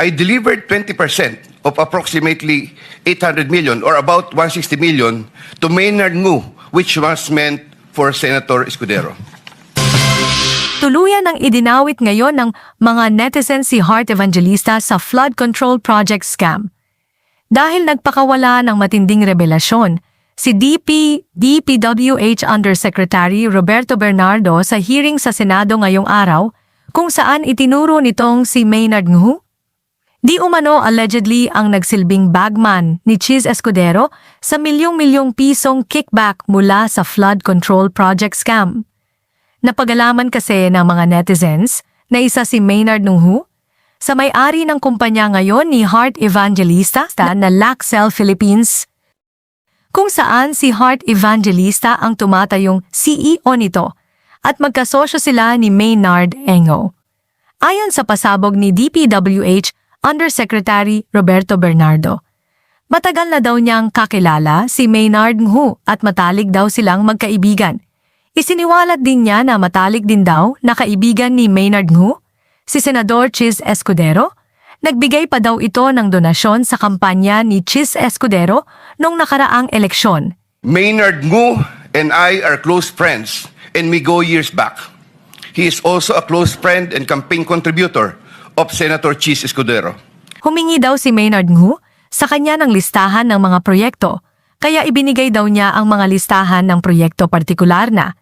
I delivered 20% of approximately 800 million or about 160 million to Maynard Ngu, which was meant for Senator Escudero. Tuluyan ang idinawit ngayon ng mga netizen si Heart Evangelista sa flood control project scam. Dahil nagpakawala ng matinding revelasyon, si DP DPWH Undersecretary Roberto Bernardo sa hearing sa Senado ngayong araw kung saan itinuro nitong si Maynard Ngu. Di umano allegedly ang nagsilbing bagman ni Chiz Escudero sa milyong-milyong pisong kickback mula sa flood control project scam. Napagalaman kasi ng mga netizens na isa si Maynard Nunghu sa may-ari ng kumpanya ngayon ni Heart Evangelista na Laxel Philippines kung saan si Heart Evangelista ang tumatayong CEO nito at magkasosyo sila ni Maynard Engo. Ayon sa pasabog ni DPWH Undersecretary Roberto Bernardo, matagal na daw niyang kakilala si Maynard Ngu at matalik daw silang magkaibigan. Isiniwalat din niya na matalik din daw na kaibigan ni Maynard Ngu, si Senador Chiz Escudero. Nagbigay pa daw ito ng donasyon sa kampanya ni Chiz Escudero noong nakaraang eleksyon. Maynard Ngu and I are close friends and we go years back. He is also a close friend and campaign contributor of Senator Chis Escudero. Humingi daw si Maynard Ngu sa kanya ng listahan ng mga proyekto, kaya ibinigay daw niya ang mga listahan ng proyekto partikular na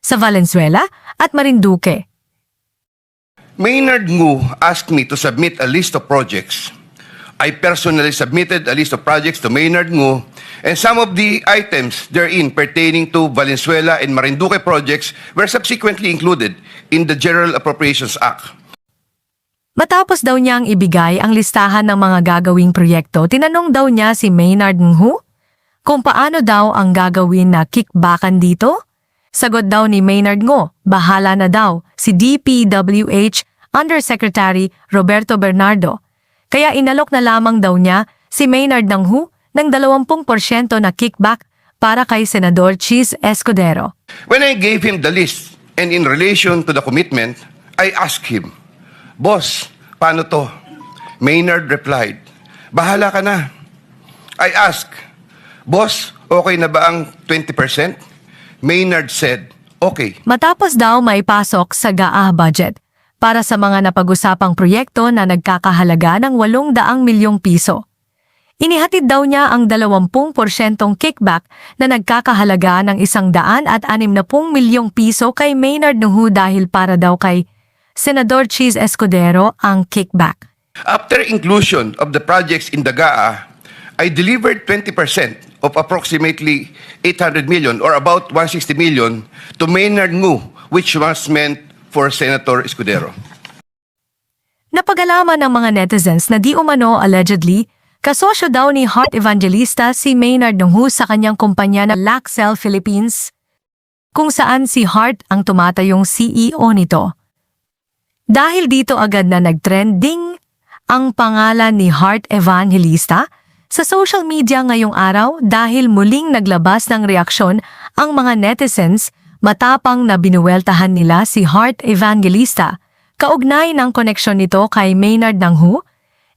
sa Valenzuela at Marinduque. Maynard Ngu asked me to submit a list of projects. I personally submitted a list of projects to Maynard Ngu, and some of the items therein pertaining to Valenzuela and Marinduque projects were subsequently included in the General Appropriations Act. Matapos daw niyang ibigay ang listahan ng mga gagawing proyekto, tinanong daw niya si Maynard Ngu kung paano daw ang gagawin na kickbackan dito. Sagot daw ni Maynard Ngo, bahala na daw si DPWH Undersecretary Roberto Bernardo. Kaya inalok na lamang daw niya si Maynard Nanghu ng 20% na kickback para kay Senador Cheese Escudero. When I gave him the list and in relation to the commitment, I asked him, Boss, paano to? Maynard replied, Bahala ka na. I asked, Boss, okay na ba ang 20%? Maynard said, Okay. Matapos daw may pasok sa GAA budget para sa mga napag-usapang proyekto na nagkakahalaga ng 800 milyong piso. Inihatid daw niya ang 20% kickback na nagkakahalaga ng 160 milyong piso kay Maynard Nuhu dahil para daw kay Senador Cheese Escudero ang kickback. After inclusion of the projects in the GAA, I delivered 20% of approximately 800 million or about 160 million to Maynard Ngu, which was meant for Senator Escudero. Napagalaman ng mga netizens na di umano allegedly, kasosyo daw ni Heart Evangelista si Maynard Nunghu sa kanyang kumpanya na Laxel Philippines, kung saan si Heart ang tumatayong CEO nito. Dahil dito agad na nagtrending ang pangalan ni Heart Evangelista sa social media ngayong araw dahil muling naglabas ng reaksyon ang mga netizens matapang na binuweltahan nila si Heart Evangelista. Kaugnay ng koneksyon nito kay Maynard Nanghu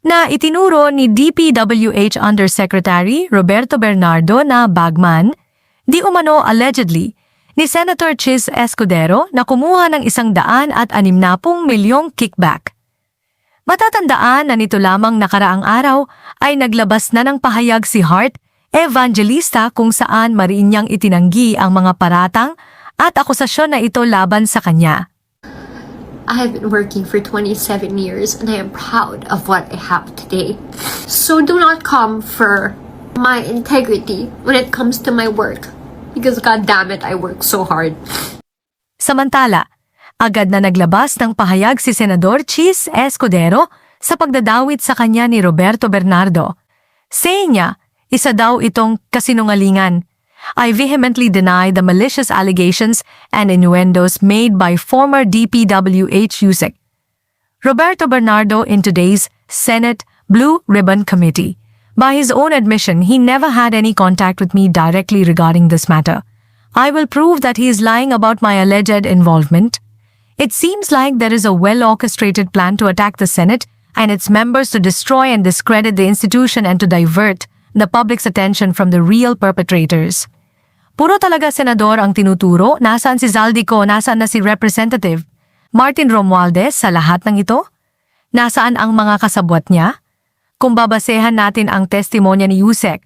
na itinuro ni DPWH Undersecretary Roberto Bernardo na bagman, di umano allegedly, ni Senator Chiz Escudero na kumuha ng isang daan at animnapong milyong kickback. Matatandaan na nito lamang nakaraang araw ay naglabas na ng pahayag si Hart Evangelista kung saan mariin niyang itinanggi ang mga paratang at akusasyon na ito laban sa kanya. I have been working for 27 years and I am proud of what I have today. So do not come for my integrity when it comes to my work because god damn it I work so hard. Samantala, agad na naglabas ng pahayag si Senador Chis Escudero sa pagdadawit sa kanya ni Roberto Bernardo. Say niya, isa daw itong kasinungalingan. I vehemently deny the malicious allegations and innuendos made by former DPWH Yusek. Roberto Bernardo in today's Senate Blue Ribbon Committee. By his own admission, he never had any contact with me directly regarding this matter. I will prove that he is lying about my alleged involvement. It seems like there is a well orchestrated plan to attack the Senate and its members to destroy and discredit the institution and to divert the public's attention from the real perpetrators. Puro talaga senador ang tinuturo, nasaan si Zaldico, nasaan na si Representative Martin Romualdez sa lahat ng ito? Nasaan ang mga kasabwat niya? Kung babasehan natin ang testimonya ni Yusek,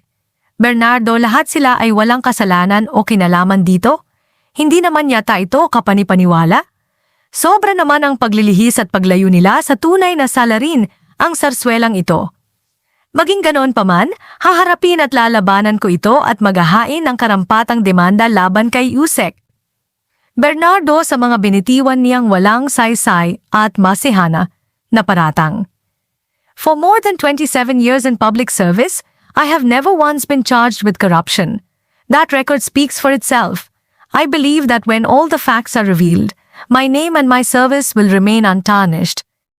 Bernardo, lahat sila ay walang kasalanan o kinalaman dito? Hindi naman yata ito kapanipaniwala? Sobra naman ang paglilihis at paglayo nila sa tunay na salarin ang sarswelang ito. Maging ganoon pa man, haharapin at lalabanan ko ito at maghahain ng karampatang demanda laban kay Yusek. Bernardo sa mga binitiwan niyang walang saysay at masihana na paratang. For more than 27 years in public service, I have never once been charged with corruption. That record speaks for itself. I believe that when all the facts are revealed, my name and my service will remain untarnished.